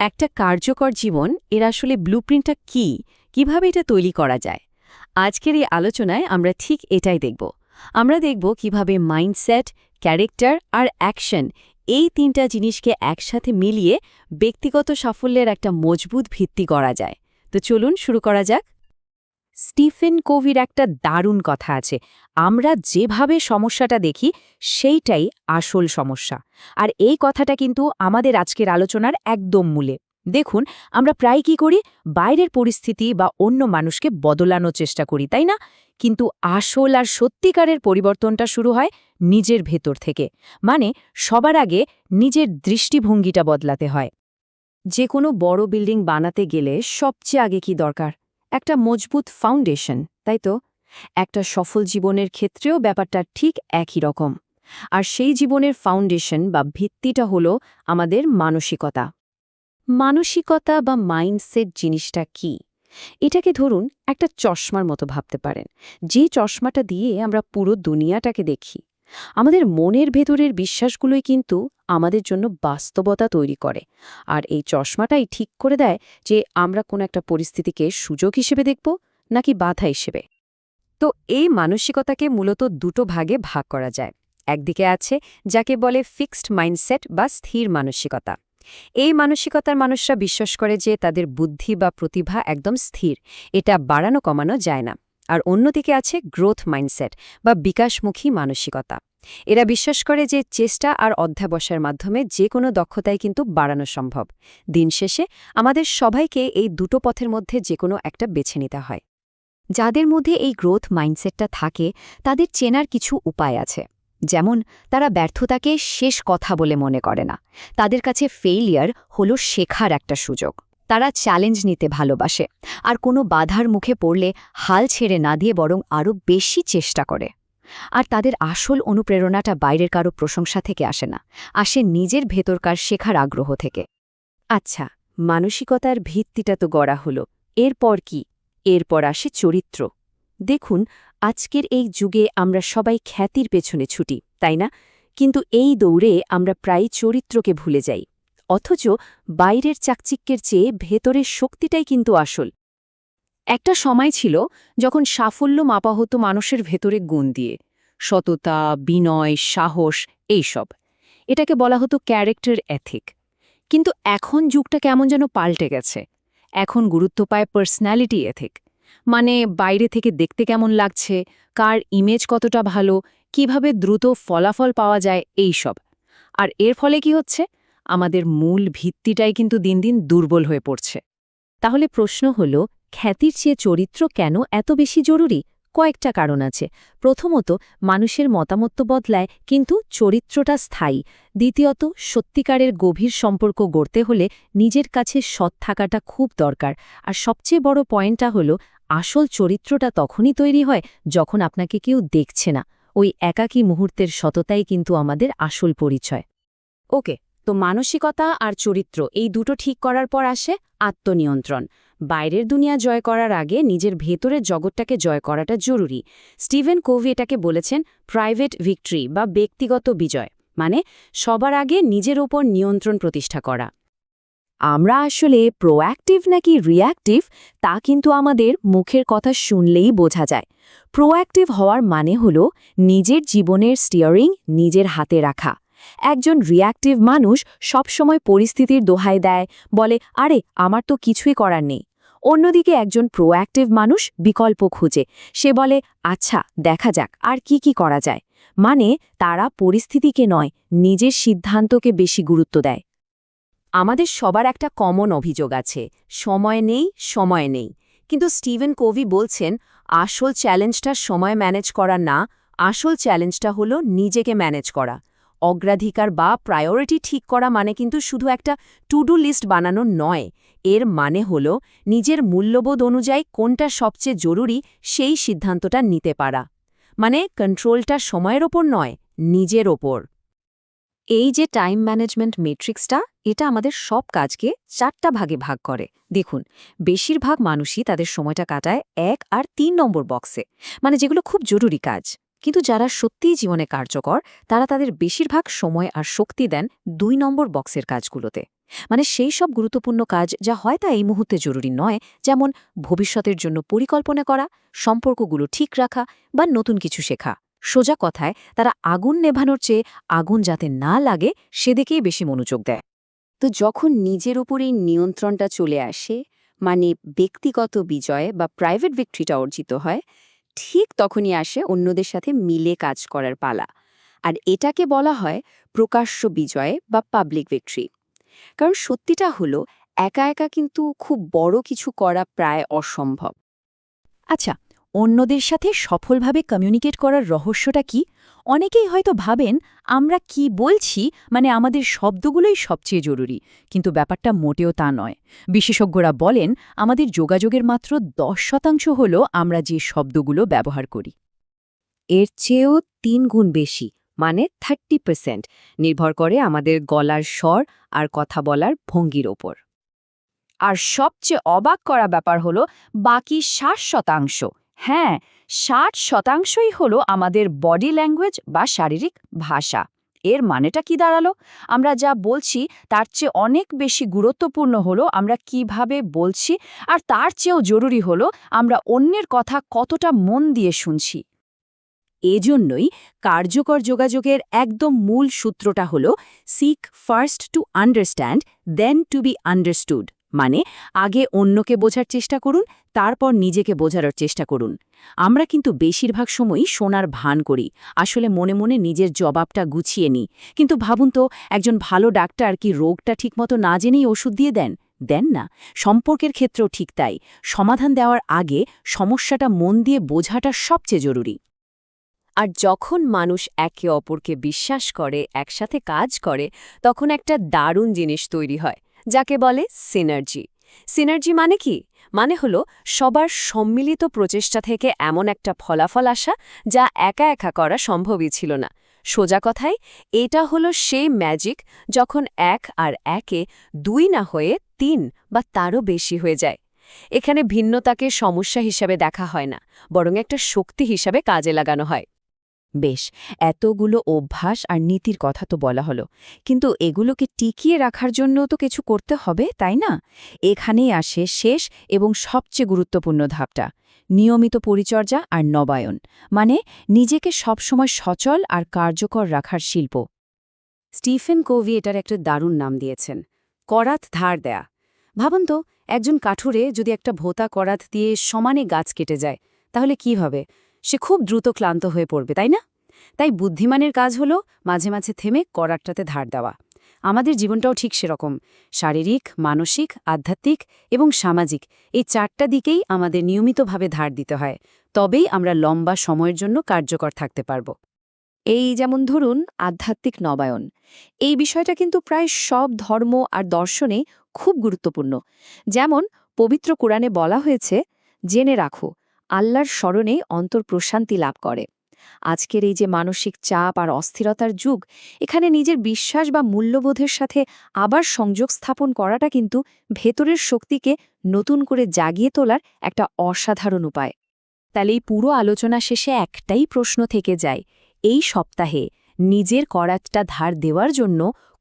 একটা কার্যকর জীবন, এর আসলে ব্লুপ্রিন্টটা কি? কীভাবে এটা তৈরি করা যায়? আজকের এই আলোচনায় আমরা ঠিক এটাই দেখব। আমরা দেখব কীভাবে মাইন্ডসেট ক্যারেক্টার আর অ্যাকশন এই তিনটা জিনিসকে একসাথে মিলিয়ে ব্যক্তিগত সাফল্যের একটা মজবুত ভিত্তি করা যায়। তো চলুন শুরু করা যাক। স্টিফেন কোভির একটা দারুণ কথা আছে। আমরা যেভাবে সমস্যাটা দেখি, সেইটাই আসল সমস্যা। আর এই কথাটা কিন্তু আমাদের আজকের আলোচনার একদম মূলে। দেখুন, আমরা প্রায় কি করি? বাইরের পরিস্থিতি বা অন্য মানুষকে বদলানোর চেষ্টা করি, তাই না? কিন্তু আসল আর সত্যিকারের পরিবর্তনটা শুরু হয় নিজের ভেতর থেকে। মানে সবার আগে নিজের দৃষ্টিভঙ্গিটা বদলাতে হয়। যে কোনো বড় বিল্ডিং বানাতে গেলে সবচেয়ে আগে কি দরকার? একটা মজবুত ফাউন্ডেশন, তাই তো? একটা সফল জীবনের ক্ষেত্রেও ব্যাপারটা ঠিক একই রকম। আর সেই জীবনের ফাউন্ডেশন বা ভিত্তিটা হলো আমাদের মানসিকতা। মানসিকতা বা মাইন্ডসেট জিনিসটা কি? এটাকে ধরুন একটা চশমার মতো ভাবতে পারেন। যে চশমাটা দিয়ে আমরা পুরো দুনিয়াটাকে দেখি। আমাদের মনের ভেতরের বিশ্বাসগুলোই কিন্তু আমাদের জন্য বাস্তবতা তৈরি করে। আর এই চশমাটাই ঠিক করে দেয় যে আমরা কোনো একটা পরিস্থিতিকে সুযোগ হিসেবে দেখব নাকি বাধা হিসেবে। তো এই মানসিকতাকে মূলত দুটো ভাগে ভাগ করা যায়। একদিকে আছে যাকে বলে ফিক্সড মাইন্ডসেট বা স্থির মানসিকতা। এই মানসিকতার মানুষরা বিশ্বাস করে যে তাদের বুদ্ধি বা প্রতিভা একদম স্থির, এটা বাড়ানো কমানো যায় না। আর অন্যদিকে আছে গ্রোথ মাইন্ডসেট বা বিকাশমুখী মানসিকতা। এরা বিশ্বাস করে যে চেষ্টা আর অধ্যাবসায়ের মাধ্যমে যে কোনো দক্ষতাই কিন্তু বাড়ানো সম্ভব। দিন শেষে আমাদের সবাইকে এই দুটো পথের মধ্যে যে কোনো একটা বেছে নিতে হয়। যাদের মধ্যে এই গ্রোথ মাইন্ডসেটটা থাকে, তাদের চেনার কিছু উপায় আছে। যেমন, তারা ব্যর্থতাকে শেষ কথা বলে মনে করে না। তাদের কাছে ফেইলিয়ার হল শেখার একটা সুযোগ। তারা চ্যালেঞ্জ নিতে ভালোবাসে। আর কোনো বাধার মুখে পড়লে হাল ছেড়ে না দিয়ে বরং আরও বেশি চেষ্টা করে। আর তাদের আসল অনুপ্রেরণাটা বাইরের কারও প্রশংসা থেকে আসে না, আসে নিজের ভেতরকার শেখার আগ্রহ থেকে। আচ্ছা মানসিকতার ভিত্তিটা তো গড়া হলো। এরপর কি? এরপর আসে চরিত্র। দেখুন, আজকের এই যুগে আমরা সবাই খ্যাতির পেছনে ছুটি, তাই না? কিন্তু এই দৌড়ে আমরা প্রায় চরিত্রকে ভুলে যাই। অথচ বাইরের চাকচিক্যের চেয়ে ভেতরের শক্তিটাই কিন্তু আসল। একটা সময় ছিল যখন সাফল্য মাপা হতো মানুষের ভেতরে গুণ দিয়ে। সততা, বিনয়, সাহস, এইসব। এটাকে বলা হতো ক্যারেক্টার এথিক। কিন্তু এখন যুগটা কেমন যেন পাল্টে গেছে। এখন গুরুত্ব পায় পার্সোনালিটি এথিক। মানে বাইরে থেকে দেখতে কেমন লাগছে, কার ইমেজ কতটা ভালো, কীভাবে দ্রুত ফলাফল পাওয়া যায় এই সব আর এর ফলে কি হচ্ছে? আমাদের মূল ভিত্তিটাই কিন্তু দিন দিন দুর্বল হয়ে পড়ছে। তাহলে প্রশ্ন হল, খ্যাতির চেয়ে চরিত্র কেন এত বেশি জরুরি? কয়েকটা কারণ আছে। প্রথমত, মানুষের মতামত বদলায়, কিন্তু চরিত্রটা স্থায়ী। দ্বিতীয়ত, সত্যিকারের গভীর সম্পর্ক গড়তে হলে নিজের কাছে সৎ থাকাটা খুব দরকার। আর সবচেয়ে বড় পয়েন্টটা হলো, আসল চরিত্রটা তখনই তৈরি হয় যখন আপনাকে কেউ দেখছে না। ওই একাকী মুহূর্তের সততাই কিন্তু আমাদের আসল পরিচয়। ওকে তো মানসিকতা আর চরিত্র এই দুটো ঠিক করার পর আসে আত্মনিয়ন্ত্রণ। বাইরের দুনিয়া জয় করার আগে নিজের ভেতরের জগৎটাকে জয় করাটা জরুরি। স্টিভেন কোভি এটাকে বলেছেন প্রাইভেট ভিক্টরি বা ব্যক্তিগত বিজয় মানে সবার আগে নিজের ওপর নিয়ন্ত্রণ প্রতিষ্ঠা করা। আমরা আসলে প্রোঅ্যাক্টিভ নাকি রিঅ্যাক্টিভ, তা কিন্তু আমাদের মুখের কথা শুনলেই বোঝা যায়। প্রোঅ্যাক্টিভ হওয়ার মানে হল নিজের জীবনের স্টিয়ারিং নিজের হাতে রাখা। একজন রিঅ্যাক্টিভ মানুষ সবসময় পরিস্থিতির দোহাই দেয়, বলে, আরে, আমার তো কিছুই করার নেই। অন্যদিকে একজন প্রোঅ্যাক্টিভ মানুষ বিকল্প খুঁজে। সে বলে আচ্ছা দেখা যাক, আর কি কি করা যায়। মানে তারা পরিস্থিতিকে নয়, নিজের সিদ্ধান্তকে বেশি গুরুত্ব দেয়। আমাদের সবার একটা কমন অভিযোগ আছে, সময় নেই সময় নেই। কিন্তু স্টিভেন কোভি বলছেন, আসল চ্যালেঞ্জটা সময় ম্যানেজ করা না, আসল চ্যালেঞ্জটা হলো নিজেকে ম্যানেজ করা। অগ্রাধিকার বা প্রায়োরিটি ঠিক করা মানে কিন্তু শুধু একটা টু ডু লিস্ট বানানো নয়। এর মানে হল নিজের মূল্যবোধ অনুযায়ী কোনটা সবচেয়ে জরুরি সেই সিদ্ধান্তটা নিতে পারা। মানে কন্ট্রোলটা সময়ের ওপর নয়, নিজের ওপর। এই যে টাইম ম্যানেজমেন্ট মেট্রিক্সটা এটা আমাদের সব কাজকে চারটা ভাগে ভাগ করে। দেখুন, বেশিরভাগ মানুষই তাদের সময়টা কাটায় এক আর তিন নম্বর বক্সে মানে যেগুলো খুব জরুরি কাজ। কিন্তু যারা সত্যিই জীবনে কার্যকর, তারা তাদের বেশিরভাগ সময় আর শক্তি দেন দুই নম্বর বক্সের কাজগুলোতে। মানে সেই সব গুরুত্বপূর্ণ কাজ যা হয়তো এই মুহূর্তে জরুরি নয়, যেমন ভবিষ্যতের জন্য পরিকল্পনা করা, সম্পর্কগুলো ঠিক রাখা বা নতুন কিছু শেখা। সোজা কথায়, তারা আগুন নেভানোর চেয়ে আগুন যাতে না লাগে, সেদিকেই বেশি মনোযোগ দেয়। তো যখন নিজের উপর এই নিয়ন্ত্রণটা চলে আসে মানে ব্যক্তিগত বিজয় বা প্রাইভেট ভিক্টরিটা অর্জিত হয় ঠিক তখনই আসে অন্যদের সাথে মিলে কাজ করার পালা। আর এটাকে বলা হয় প্রকাশ্য বিজয় বা পাবলিক ভিক্টরি কারণ সত্যিটা হলো, একা একা কিন্তু খুব বড় কিছু করা প্রায় অসম্ভব। আচ্ছা অন্যদের সাথে সফলভাবে কমিউনিকেট করার রহস্যটা কি? অনেকেই হয়তো ভাবেন, আমরা কি বলছি? মানে আমাদের শব্দগুলোই সবচেয়ে জরুরি। কিন্তু ব্যাপারটা মোটেও তা নয়। বিশেষজ্ঞরা বলেন, আমাদের যোগাযোগের মাত্র দশ শতাংশ হল আমরা যে শব্দগুলো ব্যবহার করি। এর চেয়েও তিন গুণ বেশি মানে থার্টি পার্সেন্ট, নির্ভর করে আমাদের গলার স্বর আর কথা বলার ভঙ্গির ওপর। আর সবচেয়ে অবাক করা ব্যাপার হলো, বাকি ষাট শতাংশ হ্যাঁ ষাট শতাংশই হলো আমাদের বডি ল্যাঙ্গুয়েজ বা শারীরিক ভাষা। এর মানেটা কি দাঁড়াল? আমরা যা বলছি তার চেয়ে অনেক বেশি গুরুত্বপূর্ণ হলো আমরা কীভাবে বলছি আর তার চেয়েও জরুরি হলো আমরা অন্যের কথা কতটা মন দিয়ে শুনছি। এজন্যই কার্যকর যোগাযোগের একদম মূল সূত্রটা হল seek first to understand then to be understood মানে আগে অন্যকে বোঝার চেষ্টা করুন, তারপর নিজেকে বোঝানোর চেষ্টা করুন। আমরা কিন্তু বেশিরভাগ সময়ই শোনার ভান করি, আসলে মনে মনে নিজের জবাবটা গুছিয়ে নিই। কিন্তু ভাবুন তো, একজন ভালো ডাক্তার কি রোগটা ঠিকমতো না জেনেই ওষুধ দিয়ে দেন? দেন না। সম্পর্কের ক্ষেত্রেও ঠিক তাই। সমাধান দেওয়ার আগে সমস্যাটা মন দিয়ে বোঝাটা সবচেয়ে জরুরি। আর যখন মানুষ একে অপরকে বিশ্বাস করে, একসাথে কাজ করে, তখন একটা দারুণ জিনিস তৈরি হয়। যাকে বলে সিনার্জি। সিনার্জি মানে কি? মানে হলো সবার সম্মিলিত প্রচেষ্টা থেকে এমন একটা ফলাফল আসা যা একা একা করা সম্ভবই ছিল না। সোজা কথায়, এটা হলো সেই ম্যাজিক যখন এক আর একে দুই না হয়ে তিন বা তারও বেশি হয়ে যায়। এখানে ভিন্নতাকে সমস্যা হিসাবে দেখা হয় না, বরং একটা শক্তি হিসাবে কাজে লাগানো হয়। বেশ, এতগুলো অভ্যাস আর নীতির কথা তো বলা হলো। কিন্তু এগুলোকে টিকিয়ে রাখার জন্য তো কিছু করতে হবে, তাই না? এখানেই আসে শেষ এবং সবচেয়ে গুরুত্বপূর্ণ ধাপটা, নিয়মিত পরিচর্যা আর নবায়ন মানে নিজেকে সবসময় সচল আর কার্যকর রাখার শিল্প। স্টিফেন কোভি এটার একটা দারুণ নাম দিয়েছেন, করাত ধার দেয়া। ভাবুন তো, একজন কাঠুরে যদি একটা ভোতা করাত দিয়ে সমানে গাছ কেটে যায়, তাহলে কি হবে? সে খুব দ্রুত ক্লান্ত হয়ে পড়বে, তাই না? তাই বুদ্ধিমানের কাজ হলো মাঝে মাঝে থেমে করাতটাতে ধার দেওয়া। আমাদের জীবনটাও ঠিক সেরকম। শারীরিক, মানসিক, আধ্যাত্মিক এবং সামাজিক এই চারটা দিকেই আমাদের নিয়মিতভাবে ধার দিতে হয়। তবেই আমরা লম্বা সময়ের জন্য কার্যকর থাকতে পারব। এই যেমন ধরুন আধ্যাত্মিক নবায়ন। এই বিষয়টা কিন্তু প্রায় সব ধর্ম আর দর্শনে খুব গুরুত্বপূর্ণ। যেমন পবিত্র কোরআনে বলা হয়েছে, জেনে রাখো আল্লাহর স্মরণে অন্তর প্রশান্তি লাভ করে। আজকের এই যে মানসিক চাপ আর অস্থিরতার যুগ, এখানে নিজের বিশ্বাস বা মূল্যবোধের সাথে আবার সংযোগ স্থাপন করাটা কিন্তু ভেতরের শক্তিকে নতুন করে জাগিয়ে তোলার একটা অসাধারণ উপায়। তাহলে এই পুরো আলোচনা শেষে একটাই প্রশ্ন থেকে যায়, এই সপ্তাহে নিজের করাতটা ধার দেওয়ার জন্য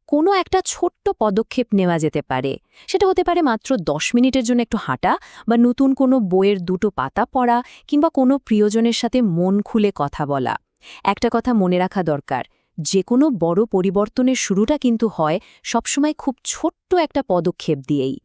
কোনো একটা ছোট্ট পদক্ষেপ নেওয়া যেতে পারে। সেটা হতে পারে মাত্র দশ মিনিটের জন্য একটু হাঁটা বা নতুন কোনো বইয়ের দুটো পাতা পড়া কিংবা কোনো প্রিয়জনের সাথে মন খুলে কথা বলা। একটা কথা মনে রাখা দরকার যে কোনো বড় পরিবর্তনের শুরুটা কিন্তু হয় সবসময় খুব ছোট্ট একটা পদক্ষেপ দিয়েই।